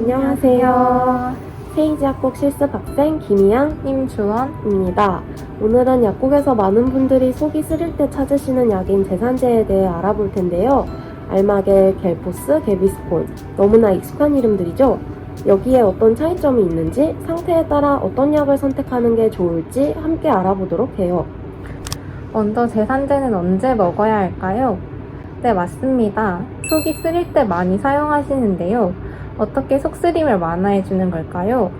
안녕하세요. 세이지 약국 실습 학생 김희양 임주원입니다. 오늘은 약국에서 많은 분들이 속이 쓰릴 때 찾으시는 약인 제산제에 대해 알아볼 텐데요. 알마겔, 겔포스, 게비스콘 너무나 익숙한 이름들이죠. 여기에 어떤 차이점이 있는지 상태에 따라 어떤 약을 선택하는 게 좋을지 함께 알아보도록 해요. 먼저 제산제는 언제 먹어야 할까요? 네, 맞습니다. 속이 쓰릴 때 많이 사용하시는데요. 어떻게 속쓰림을 완화해주는 걸까요?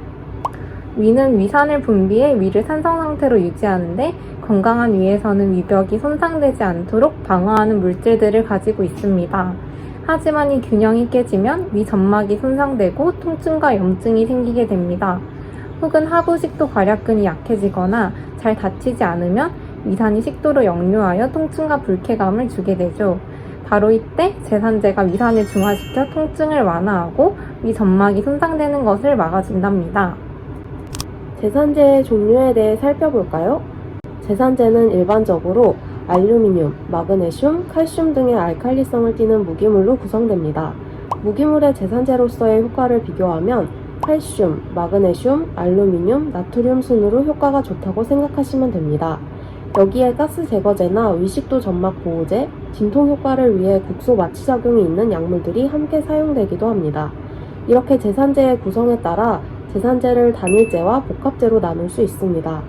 위는 위산을 분비해 위를 산성 상태로 유지하는데 건강한 위에서는 위벽이 손상되지 않도록 방어하는 물질들을 가지고 있습니다. 하지만 이 균형이 깨지면 위 점막이 손상되고 통증과 염증이 생기게 됩니다. 혹은 하부 식도 괄약근이 약해지거나 잘 닫히지 않으면 위산이 식도로 역류하여 통증과 불쾌감을 주게 되죠. 바로 이때 제산제가 위산을 중화시켜 통증을 완화하고 위 점막이 손상되는 것을 막아준답니다. 제산제의 종류에 대해 살펴볼까요? 제산제는 일반적으로 알루미늄, 마그네슘, 칼슘 등의 알칼리성을 띠는 무기물로 구성됩니다. 무기물의 제산제로서의 효과를 비교하면 칼슘, 마그네슘, 알루미늄, 나트륨 순으로 효과가 좋다고 생각하시면 됩니다. 여기에 가스 제거제나 위식도 점막 보호제, 진통 효과를 위해 국소 마취 작용이 있는 약물들이 함께 사용되기도 합니다. 이렇게 제산제의 구성에 따라 제산제를 단일제와 복합제로 나눌 수 있습니다.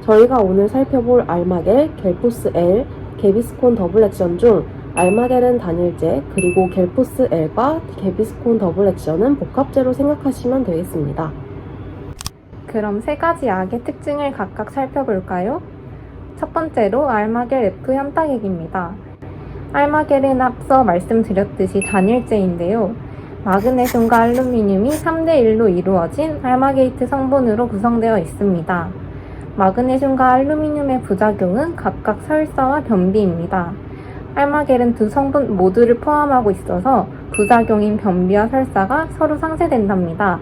저희가 오늘 살펴볼 알마겔, 겔포스 L, 게비스콘 더블 액션 중 알마겔은 단일제, 그리고 겔포스 L과 게비스콘 더블 액션은 복합제로 생각하시면 되겠습니다. 그럼 세 가지 약의 특징을 각각 살펴볼까요? 첫 번째로 알마겔 F 현타액입니다. 알마겔은 앞서 말씀드렸듯이 단일제인데요. 마그네슘과 알루미늄이 3대1로 이루어진 알마게이트 성분으로 구성되어 있습니다. 마그네슘과 알루미늄의 부작용은 각각 설사와 변비입니다. 알마겔은 두 성분 모두를 포함하고 있어서 부작용인 변비와 설사가 서로 상쇄된답니다.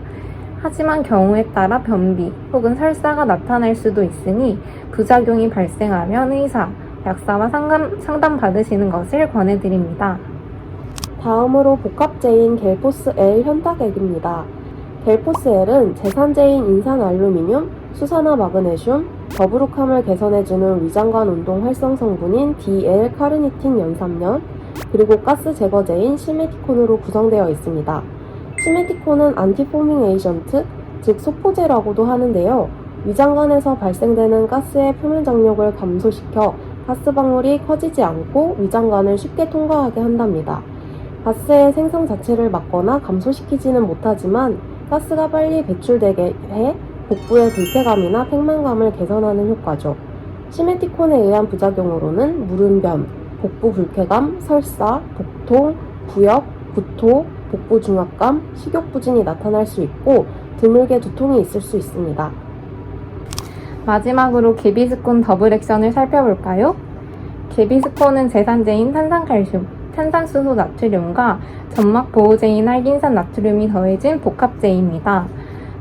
하지만 경우에 따라 변비 혹은 설사가 나타날 수도 있으니 부작용이 발생하면 의사, 약사와 상담, 상담 받으시는 것을 권해드립니다. 다음으로 복합제인 겔포스 L 현탁액입니다. 겔포스 L은 제산제인 인산 알루미늄, 수산화 마그네슘, 더부룩함을 개선해주는 위장관 운동 활성 성분인 DL 카르니틴 연산면, 그리고 가스 제거제인 시메티콘으로 구성되어 있습니다. 시메티콘은 안티포밍 에이전트, 즉 소포제라고도 하는데요. 위장관에서 발생되는 가스의 표면 장력을 감소시켜 가스 방울이 커지지 않고 위장관을 쉽게 통과하게 한답니다. 가스의 생성 자체를 막거나 감소시키지는 못하지만 가스가 빨리 배출되게 해 복부의 불쾌감이나 팽만감을 개선하는 효과죠. 시메티콘에 의한 부작용으로는 무름변, 복부 불쾌감, 설사, 복통, 부역, 구토, 복부 중압감, 식욕 부진이 나타날 수 있고 드물게 두통이 있을 수 있습니다. 마지막으로 게비스콘 더블 액션을 살펴볼까요? 게비스콘은 제산제인 탄산칼슘, 탄산수소 나트륨과 점막 보호제인 알긴산 나트륨이 더해진 복합제입니다.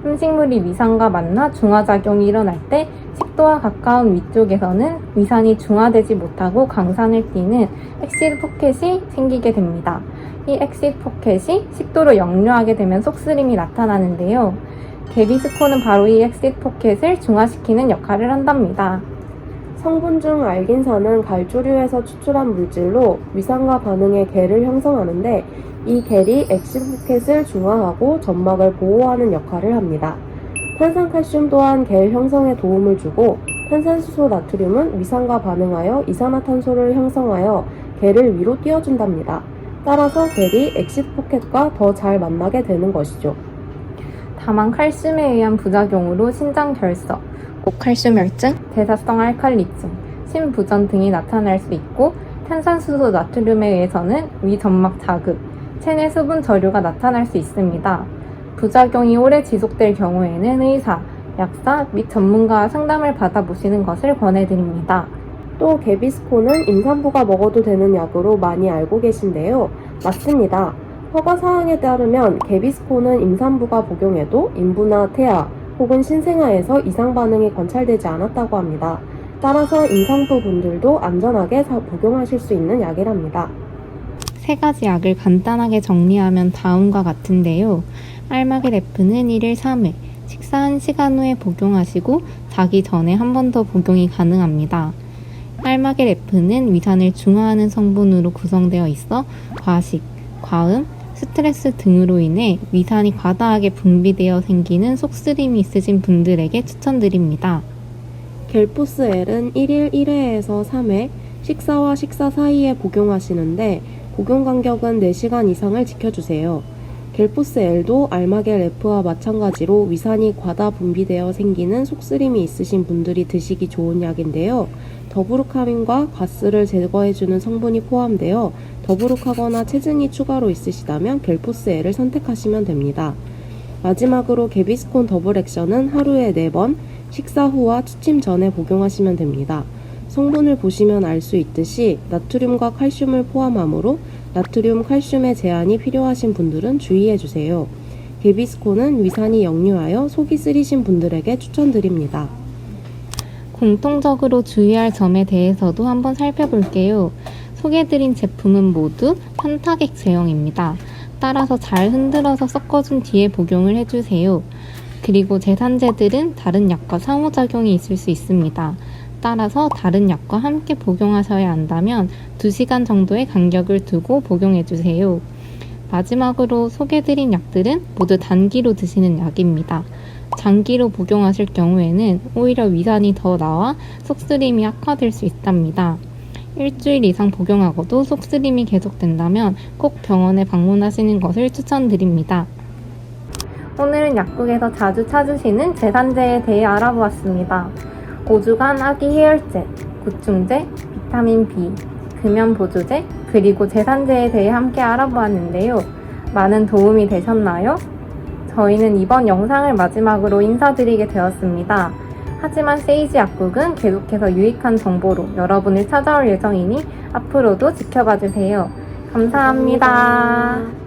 음식물이 위산과 만나 중화작용이 일어날 때 식도와 가까운 위쪽에서는 위산이 중화되지 못하고 강산을 띠는 엑시드 포켓이 생기게 됩니다. 이 엑시드 포켓이 식도로 역류하게 되면 속쓰림이 나타나는데요. 게비스콘은 바로 이 엑시드 포켓을 중화시키는 역할을 한답니다. 성분 중 알긴산은 갈조류에서 추출한 물질로 위산과 반응의 겔을 형성하는데 이 겔이 엑시포켓을 중화하고 점막을 보호하는 역할을 합니다. 탄산칼슘 또한 겔 형성에 도움을 주고 탄산수소 나트륨은 위산과 반응하여 이산화탄소를 형성하여 겔을 위로 띄워준답니다. 따라서 겔이 엑시포켓과 더 잘 만나게 되는 것이죠. 다만 칼슘에 의한 부작용으로 신장 결석, 고칼슘 혈증, 대사성 알칼리증, 심부전 등이 나타날 수 있고 탄산수소 나트륨에 의해서는 위 점막 자극, 체내 수분 저류가 나타날 수 있습니다. 부작용이 오래 지속될 경우에는 의사, 약사 및 전문가와 상담을 받아보시는 것을 권해드립니다. 또 게비스콘은 임산부가 먹어도 되는 약으로 많이 알고 계신데요. 맞습니다. 허가 사항에 따르면 게비스콘은 임산부가 복용해도 인부나 태아 혹은 신생아에서 이상 반응이 관찰되지 않았다고 합니다. 따라서 임산부 분들도 안전하게 사- 복용하실 수 있는 약이랍니다. 세 가지 약을 간단하게 정리하면 다음과 같은데요. 알마게 레프는 1일 3회, 식사 1시간 후에 복용하시고 자기 전에 한 번 더 복용이 가능합니다. 알마게 레프는 위산을 중화하는 성분으로 구성되어 있어 과식, 과음, 스트레스 등으로 인해 위산이 과다하게 분비되어 생기는 속쓰림이 있으신 분들에게 추천드립니다. 겔포스 L은 1일 1회에서 3회, 식사와 식사 사이에 복용하시는데 복용 간격은 4시간 이상을 지켜주세요. 겔포스 L도 알마겔 F와 마찬가지로 위산이 과다 분비되어 생기는 속쓰림이 있으신 분들이 드시기 좋은 약인데요. 더부룩하민과 가스를 제거해주는 성분이 포함되어 더부룩하거나 체증이 추가로 있으시다면 겔포스 L을 선택하시면 됩니다. 마지막으로 개비스콘 더블 액션은 하루에 4번, 식사 후와 취침 전에 복용하시면 됩니다. 성분을 보시면 알 수 있듯이 나트륨과 칼슘을 포함하므로 나트륨, 칼슘의 제한이 필요하신 분들은 주의해 주세요. 개비스콘은 위산이 역류하여 속이 쓰리신 분들에게 추천드립니다. 공통적으로 주의할 점에 대해서도 한번 살펴볼게요. 소개해드린 제품은 모두 편타객 제형입니다. 따라서 잘 흔들어서 섞어준 뒤에 복용을 해주세요. 그리고 제산제들은 다른 약과 상호작용이 있을 수 있습니다. 따라서 다른 약과 함께 복용하셔야 한다면 2시간 정도의 간격을 두고 복용해 주세요. 마지막으로 소개해드린 약들은 모두 단기로 드시는 약입니다. 장기로 복용하실 경우에는 오히려 위산이 더 나와 속쓰림이 악화될 수 있답니다. 일주일 이상 복용하고도 속쓰림이 계속된다면 꼭 병원에 방문하시는 것을 추천드립니다. 오늘은 약국에서 자주 찾으시는 제산제에 대해 알아보았습니다. 5주간 아기 해열제, 구충제, 비타민 B, 금연 보조제, 그리고 제산제에 대해 함께 알아보았는데요. 많은 도움이 되셨나요? 저희는 이번 영상을 마지막으로 인사드리게 되었습니다. 하지만 세이지 약국은 계속해서 유익한 정보로 여러분을 찾아올 예정이니 앞으로도 지켜봐 주세요. 감사합니다.